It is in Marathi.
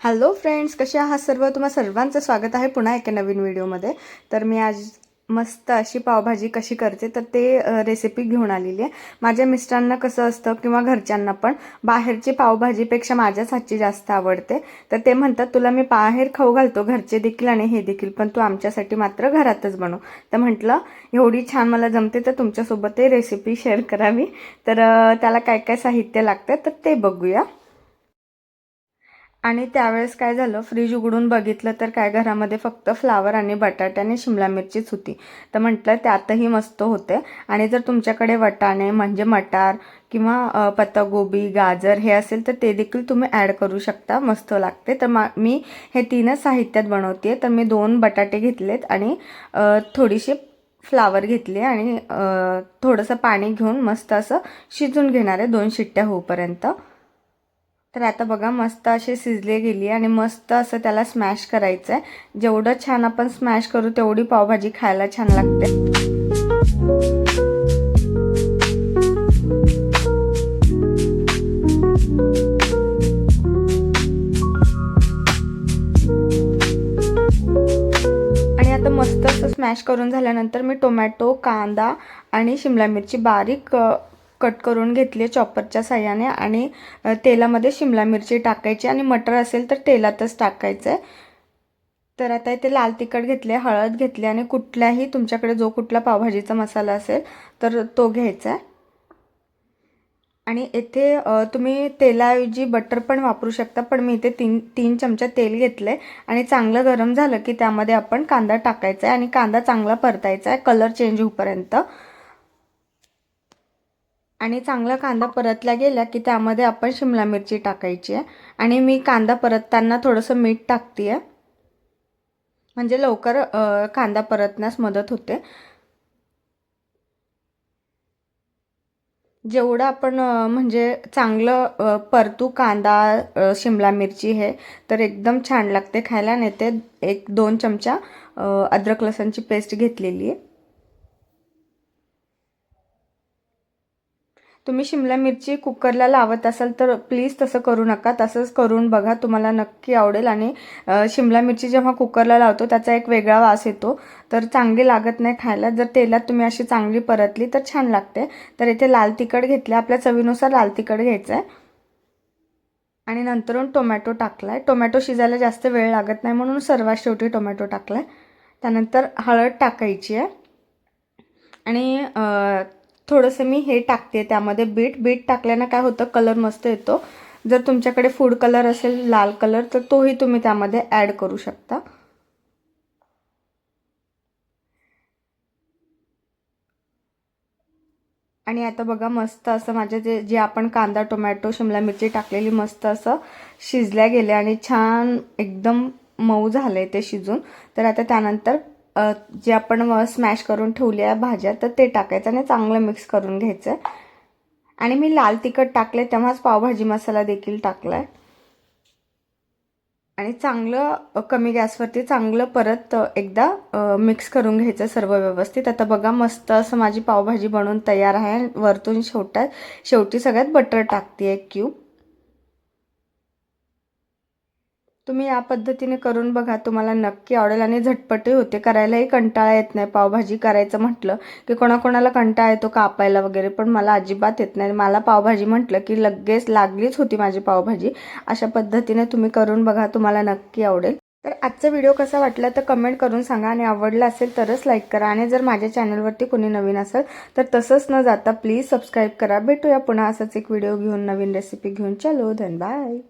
हॅलो फ्रेंड्स कसे आहात सर्व? तुम्हा सर्वांचं स्वागत आहे पुन्हा एका नवीन व्हिडिओमध्ये. तर मी आज मस्त अशी पावभाजी कशी करते तर ते रेसिपी घेऊन आलेली आहे. माझ्या मिस्टरांना कसं असतं किंवा घरच्यांना पण बाहेरची पावभाजीपेक्षा माझ्याच हातची जास्त आवडते. तर ते म्हणतात तुला मी बाहेर खाऊ घालतो घरचे देखील आणि हे देखील पण तू आमच्यासाठी मात्र घरातच बनव. तर म्हटलं एवढी छान मला जमते तर तुमच्यासोबत ते रेसिपी शेअर करावी. तर त्याला काय काय साहित्य लागतं तर ते बघूया. आणि त्यावेळेस काय झालं फ्रीज उघडून बघितलं तर काय घरामध्ये फक्त फ्लावर आणि बटाटे आणि शिमला मिरचीच होती. तर म्हटलं त्यातही मस्त होते. आणि जर तुमच्याकडे वटाणे म्हणजे मटार किंवा पत्तागोबी गाजर हे असेल तर ते देखील तुम्ही ॲड करू शकता. मस्त लागते. तर मा मी हे तीनच साहित्यात बनवते तर मी दोन बटाटे घेतलेत आणि थोडीशी फ्लावर घेतली आणि थोडंसं पाणी घेऊन मस्त असं शिजून घेणार आहे दोन शिट्ट्या होऊपर्यंत. तर आता बघा मस्त अशी शिजले गेली आणि मस्त असं त्याला स्मॅश करायचं आहे जेवढं छान आपण स्मॅश करू तेवढी पावभाजी खायला छान लागते. आणि आता मस्त असं स्मॅश करून झाल्यानंतर मी टोमॅटो कांदा आणि शिमला मिरची बारीक कट करून घेतली चॉपरच्या साह्याने आणि तेलामध्ये शिमला मिरची टाकायची आणि मटर असेल तर तेलातच टाकायचं आहे तर आता इथे लाल तिखट घेतले हळद घेतली आणि कुठल्याही तुमच्याकडे जो कुठला पावभाजीचा मसाला असेल तर तो घ्यायचा आहे आणि येथे तुम्ही तेलाऐवजी बटर पण वापरू शकता पण मी इथे तीन तीन चमचा तेल घेतलं आहे आणि चांगलं गरम झालं की त्यामध्ये आपण कांदा टाकायचा आहे आणि कांदा चांगला परतायचा आहे कलर चेंज होईपर्यंत आणि चांगला कांदा परतला गेला की त्यामध्ये आपण शिमला मिरची टाकायची आहे. आणि मी कांदा परतताना थोडंसं मीठ टाकते आहे म्हणजे लवकर कांदा परतण्यास मदत होते. जेवढं आपण म्हणजे चांगलं परतू कांदा शिमला मिरची हे तर एकदम छान लागते खायला. नाही ते एक दोन चमचा अद्रक लसणची पेस्ट घेतलेली आहे. तुम्ही शिमला मिरची कुकरला लावत असाल तर प्लीज तसं करू नका. तसंच करून बघा तुम्हाला नक्की आवडेल. आणि शिमला मिरची जेव्हा कुकरला लावतो त्याचा एक वेगळा वास येतो. तर चांगली लागत नाही खायला. जर तेलात तुम्ही अशी चांगली परतली तर छान लागते. तर इथे लाल तिखट घेतले आपल्या चवीनुसार लाल तिखट घ्यायचं आहे आणि नंतरून टोमॅटो टाकला आहे टोमॅटो शिजायला जास्त वेळ लागत नाही म्हणून सर्वात शेवटी टोमॅटो टाकला आहे त्यानंतर हळद टाकायची आहे. आणि थोडंसं मी हे टाकते त्यामध्ये बीट. बीट टाकल्यानं काय होतं कलर मस्त येतो. जर तुमच्याकडे फूड कलर असेल लाल कलर तर तोही तुम्ही त्यामध्ये ॲड करू शकता. आणि आता बघा मस्त असं माझे जे जे आपण कांदा टोमॅटो शिमला मिरची टाकलेली मस्त असं शिजल्या गेले आणि छान एकदम मऊ झालं आहे ते शिजून. तर आता त्यानंतर जे आपण स्मॅश करून ठेवलेल्या भाज्या तर ते टाकायचं आणि चांगलं मिक्स करून घ्यायचं. आहे आणि मी लाल तिखट टाकले तेव्हाच पावभाजी मसाला देखील टाकला आहे आणि चांगलं कमी गॅसवरती चांगलं परत एकदा मिक्स करून घ्यायचं सर्व व्यवस्थित. आता बघा मस्त असं माझी पावभाजी बनवून तयार आहे. वरतून शेवटात शेवटी सगळ्यात बटर टाकते आहे क्यूब तुम्ही या पद्धतीने करून बघा तुम्हाला नक्की आवडेल. आणि झटपटही होते. करायलाही कंटाळा येत नाही. पावभाजी करायचं म्हटलं की कोणाकोणाला कंटाळा येतो कापायला वगैरे. पण मला अजिबात येत नाही. मला पावभाजी म्हटलं की लगेच लागलीच होती माझी पावभाजी. अशा पद्धतीने तुम्ही करून बघा तुम्हाला नक्की आवडेल. तर आजचा व्हिडिओ कसा वाटला तर कमेंट करून सांगा. आणि आवडला असेल तरच लाईक करा. आणि जर माझ्या चॅनलवरती कोणी नवीन असेल तर तसंच न जाता प्लीज सबस्क्राईब करा. भेटूया पुन्हा असंच एक व्हिडिओ घेऊन नवीन रेसिपी घेऊन. चलो धन बाय